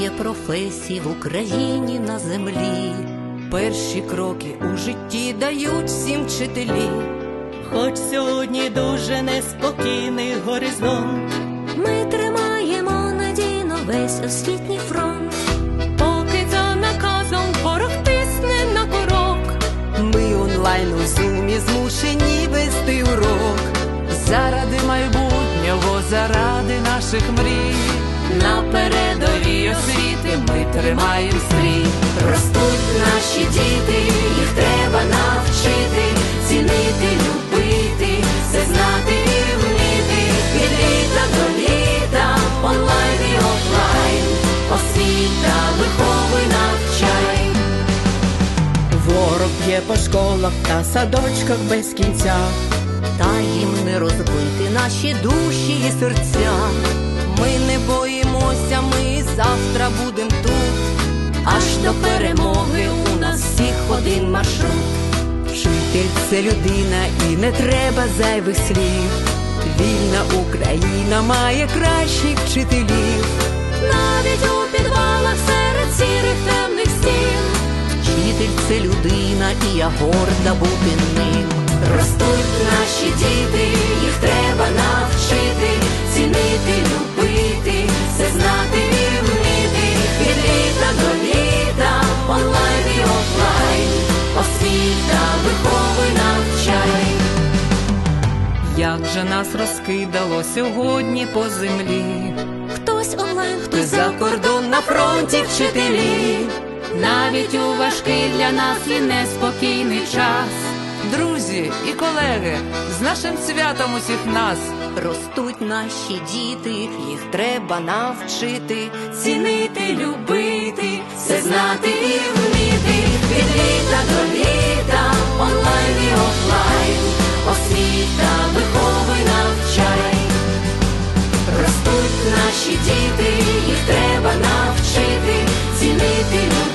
є професій в Україні на землі. Перші кроки у житті дають всім вчителі. Хоч сьогодні дуже неспокійний горизонт, Ми тримаємо надійно весь освітній фронт. поки за наказом ворог тисне на курок. Ми онлайн у зумі змушені вести урок. Заради майбутнього, заради наших мрій. На ми тримаємо стрій. Ростуть наші діти, їх треба навчити, цінити, любити, все знати і вміти, від літа до літа, онлайн і офлайн, освіта, виховуй, навчай. Ворог б'є по школах та садочках без кінця. Та їм не розбити наші душі і серця. Перемоги у нас всіх один маршрут. Вчитель це людина і не треба зайвих слів. Вільна Україна має кращих вчителів. Навіть у підвалах серед сірих темних стін. Вчитель це людина, і я горда бути ним. Ростуть наші Як же нас розкидало сьогодні по землі, Хтось онлайн, хтось за кордон на фронті вчителі, навіть у важкий для нас і неспокійний час. Друзі і колеги, з нашим святом усіх нас. Ростуть наші діти, їх треба навчити, цінити, любити, все знати і вміти, від літа до літа, цінити,